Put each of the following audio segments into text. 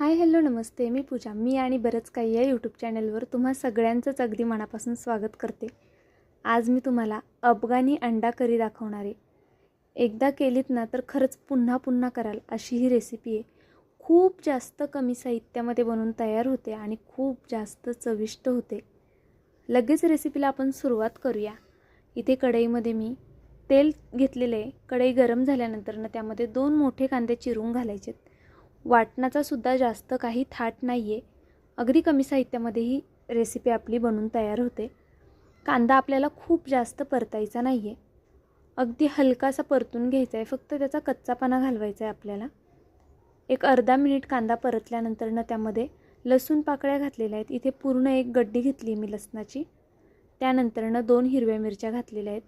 Hi hello नमस्ते. मी पूजा. मी आणि बरंच काही या यूट्यूब चॅनलवर तुम्हा सगळ्यांचंच अगदी मनापासून स्वागत करते. आज मी तुम्हाला अफगाणी अंडा करी दाखवणार आहे. एकदा केलीत ना तर खरंच पुन्हा पुन्हा कराल अशी ही रेसिपी आहे. खूप जास्त कमी साहित्यामध्ये बनवून तयार होते आणि खूप जास्त चविष्ट होते. लगेच रेसिपीला आपण सुरुवात करूया. इथे कढईमध्ये मी तेल घेतलेलं आहे. कढई गरम झाल्यानंतर ना त्यामध्ये दोन मोठे कांदे चिरून घालायचे आहेत सुद्धा जास्त काही थाट नाही आहे अगदी कमी साहित्यामध्ये ही रेसिपी आपली बनून तयार होते. कांदा आपल्याला खूप जास्त परतायचा नाही आहे अगदी हलकासा परतून घ्यायचा आहे फक्त त्याचा कच्चापणा घालवायचा आहे आपल्याला. एक अर्धा मिनिट कांदा परतल्यानंतरनं त्यामध्ये लसूण पाकळ्या घातलेल्या आहेत. इथे पूर्ण एक गड्डी घेतली मी लसणाची. त्यानंतरनं दोन हिरव्या मिरच्या घातलेल्या आहेत.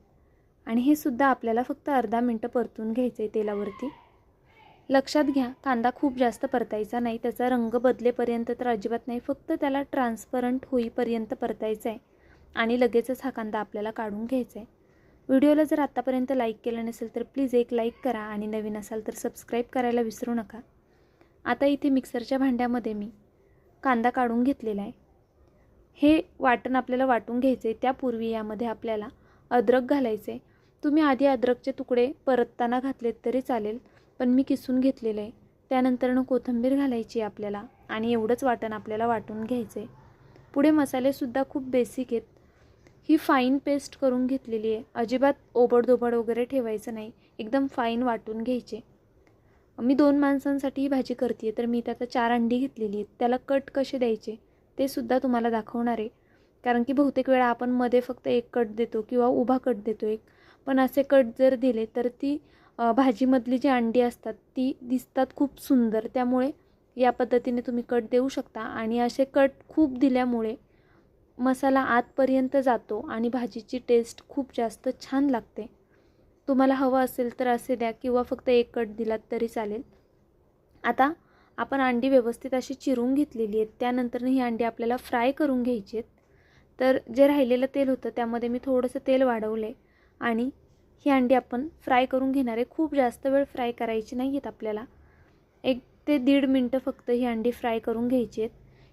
आणि हे सुद्धा आपल्याला फक्त अर्धा मिनटं परतून घ्यायचं आहे तेलावरती. लक्षात घ्या कांदा खूप जास्त परतायचा नाही त्याचा रंग बदलेपर्यंत तर अजिबात नाही फक्त त्याला ट्रान्सपरंट होईपर्यंत परतायचा आहे आणि लगेचच हा कांदा आपल्याला काढून घ्यायचा आहे व्हिडिओला जर आत्तापर्यंत लाईक केलं नसेल तर प्लीज एक लाईक करा आणि नवीन असाल तर सबस्क्राईब करायला विसरू नका. आता इथे मिक्सरच्या भांड्यामध्ये मी कांदा काढून घेतलेला आहे. हे वाटण आपल्याला वाटून घ्यायचं आहे त्यापूर्वी यामध्ये आपल्याला अद्रक घालायचं आहे तुम्ही आधी अद्रकचे तुकडे परतताना घातलेत तरी चालेल. पण मी किसून घेतलेलं. आहे त्यानंतरनं कोथिंबीर घालायची आहे आपल्याला आणि एवढंच वाटण आपल्याला वाटून घ्यायचं आहे पुढे मसालेसुद्धा खूप बेसिक आहेत. ही फाईन पेस्ट करून घेतलेली आहे. अजिबात ओबडधोबड वगैरे ठेवायचं नाही. एकदम फाईन वाटून घ्यायचे. मी दोन माणसांसाठी ही भाजी करते आहे तर मी त्याचा चार अंडी घेतलेली आहेत. त्याला कट कसे द्यायचे ते सुद्धा तुम्हाला दाखवणार आहे. कारण की बहुतेक वेळा आपण मध्ये फक्त एक कट देतो किंवा उभा कट देतो एक. पण असे कट जर दिले तर ती भाजीमधली जी अंडी असतात ती दिसतात खूप सुंदर. त्यामुळे या पद्धतीने तुम्ही कट देऊ शकता. आणि असे कट खूप दिल्यामुळे मसाला आतपर्यंत जातो आणि भाजीची टेस्ट खूप जास्त छान लागते. तुम्हाला हवं असेल तर असे द्या किंवा फक्त एक कट दिलात तरी चालेल. आता आपण अंडी व्यवस्थित अशी चिरून घेतलेली आहेत. त्यानंतर ही अंडी आपल्याला फ्राय करून घ्यायची आहेत. तर जे राहिलेलं तेल होतं त्यामध्ये मी थोडंसं तेल वाढवले आणि ही अंडी आपण फ्राय करून घेणार आहे. खूप जास्त वेळ फ्राय करायची नाही आहेत आपल्याला. एक ते दीड मिनटं फक्त ही अंडी फ्राय करून घ्यायची आहेत.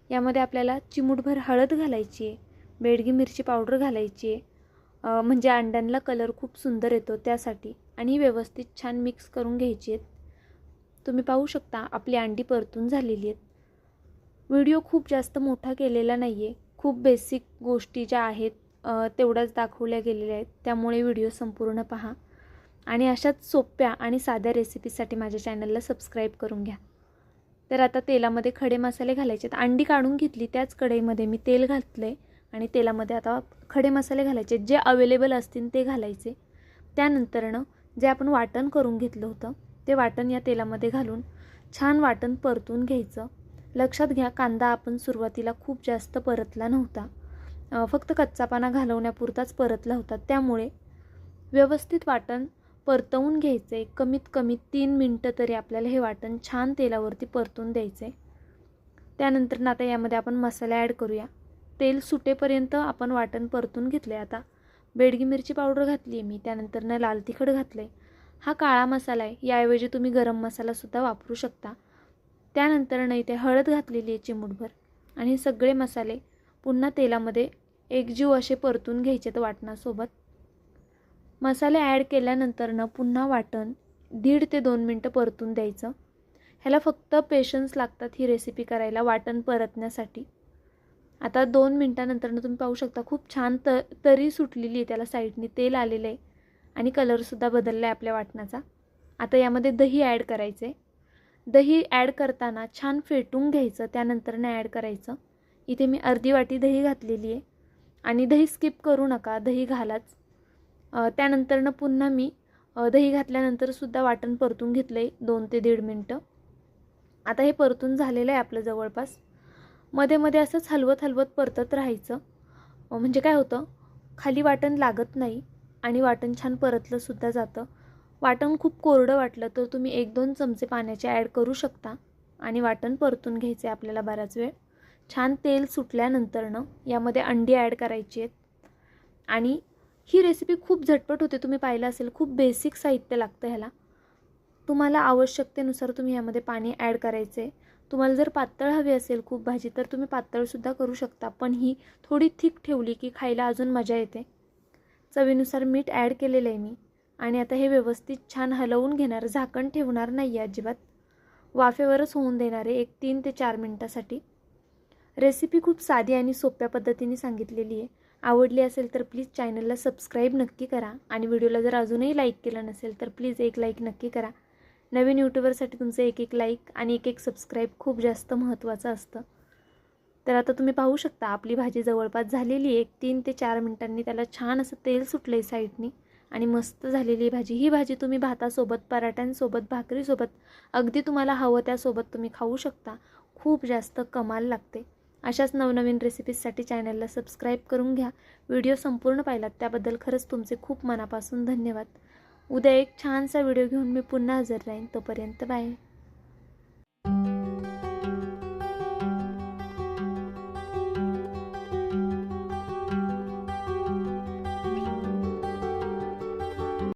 यामध्ये आपल्याला चिमूटभर हळद घालायची आहे. बेडगी मिरची पावडर घालायची आहे. म्हणजे अंड्यांना कलर खूप सुंदर येतो त्यासाठी. आणि व्यवस्थित छान मिक्स करून घ्यायची आहेत. तुम्ही पाहू शकता आपली अंडी परतून झालेली आहेत. व्हिडिओ खूप जास्त मोठा केलेला नाही आहे खूप बेसिक गोष्टी ज्या आहेत तेवढ्याच दाखवल्या गेलेल्या आहेत. त्यामुळे व्हिडिओ संपूर्ण पहा. आणि अशाच सोप्या आणि साध्या रेसिपीसाठी माझ्या चॅनलला सबस्क्राईब करून घ्या. तर आता तेलामध्ये खडे मसाले घालायचे आहेत. अंडी काढून घेतली त्याच कढईमध्ये. मी तेल घातलं आहे आणि तेलामध्ये आता खडे मसाले घालायचे जे अवेलेबल असतील ते घालायचे. त्यानंतरनं जे आपण वाटण करून घेतलं होतं ते वाटण या तेलामध्ये घालून छान वाटण परतून घ्यायचं. लक्षात घ्या कांदा आपण सुरुवातीला खूप जास्त परतला नव्हता. फक्त कच्चापाना घालवण्यापुरताच परतला होता. त्यामुळे व्यवस्थित वाटण परतवून घ्यायचं. आहे कमीत कमी तीन मिनटं तरी आपल्याला हे वाटण छान तेलावरती परतून द्यायचं. आहे त्यानंतर ना आता यामध्ये आपण मसाला ॲड करूया. तेल सुटेपर्यंत आपण वाटण परतून घेतलं आता बेडगी मिरची पावडर घातली आहे मी त्यानंतरनं लाल तिखट घातलं आहे हा काळा मसाला आहे. याऐवजी तुम्ही गरम मसालासुद्धा वापरू शकता. त्यानंतर इथे हळद घातलेली आहे चिमूटभर. आणि हे सगळे मसाले पुन्हा तेलामध्ये एकजीव असे परतून घ्यायचे वाटणासोबत. मसाले ॲड केल्यानंतरनं पुन्हा वाटण दीड ते दोन मिनटं परतून द्यायचं. ह्याला फक्त पेशन्स लागतात ही रेसिपी करायला वाटण परतण्यासाठी. आता दोन मिनटानंतरनं तुम्ही पाहू शकता खूप छान त तरी सुटलेली आहे त्याला साईडनी तेल आलेलं आहे. आणि कलरसुद्धा बदलला आहे आपल्या वाटणाचा. आता यामध्ये दही ॲड करायचं आहे दही ॲड करताना छान फेटून घ्यायचं त्यानंतरनं ॲड करायचं. इथे मी अर्धी वाटी दही घातलेली आहे. आणि दही स्किप करू नका दही घालाच. त्यानंतरनं पुन्हा मी दही घातल्यानंतरसुद्धा वाटण परतून घेतलं आहे दोन ते दीड मिनटं. आता हे परतून झालेलं आहे आपलं जवळपास. मध्ये मध्ये असंच हलवत हलवत परतत राहायचं. म्हणजे काय होतं खाली वाटण लागत नाही आणि वाटण छान परतलंसुद्धा जातं. वाटण खूप कोरडं वाटलं तर तुम्ही एक दोन चमचे पाण्याचे ॲड करू शकता आणि वाटण परतून घ्यायचे आपल्याला बराच वेळ. छान तेल सुटल्यानंतरनं यामध्ये अंडी ॲड करायची आहेत. आणि ही रेसिपी खूप झटपट होते तुम्ही पाहिलं असेल खूप बेसिक साहित्य लागतं ह्याला. तुम्हाला आवश्यकतेनुसार तुम्ही यामध्ये पाणी ॲड करायचे. तुम्हाला जर पातळ हवी असेल खूप भाजी तर तुम्ही पातळसुद्धा करू शकता पण ही थोडी थिक ठेवली की खायला अजून मजा येते. चवीनुसार मीठ ॲड केलेलं आहे मी. आणि आता हे व्यवस्थित छान हलवून घेणार झाकण ठेवणार नाही आहे अजिबात. वाफेवरच होऊन देणार आहे एक तीन ते चार मिनटासाठी. रेसिपी खूप साधी आणि सोप्या पद्धतीने सांगितलेली आहे. आवडली असेल तर प्लीज चॅनलला सबस्क्राईब नक्की करा आणि व्हिडिओला जर अजूनही लाईक केलं नसेल तर प्लीज एक लाईक नक्की करा. नवीन यूट्यूबरसाठी तुमचं एक एक लाईक आणि एक एक सबस्क्राईब खूप जास्त महत्त्वाचं असतं. तर आता तुम्ही पाहू शकता आपली भाजी जवळपास झालेली आहे. एक तीन ते चार मिनटांनी त्याला छान असं तेल सुटलं आहे साईडनी आणि मस्त झालेली भाजी. ही भाजी तुम्ही भातासोबत पराठ्यांसोबत भाकरीसोबत अगदी तुम्हाला हवं त्यासोबत तुम्ही खाऊ शकता. खूप जास्त कमाल लागते. अशाच नवनवीन रेसिपीजसाठी चॅनलला सबस्क्राईब करून घ्या. व्हिडिओ संपूर्ण पाहिलात त्याबद्दल खरंच तुमचे खूप मनापासून धन्यवाद. उद्या एक छानसा व्हिडिओ घेऊन मी पुन्हा हजर राहीन. तोपर्यंत बाय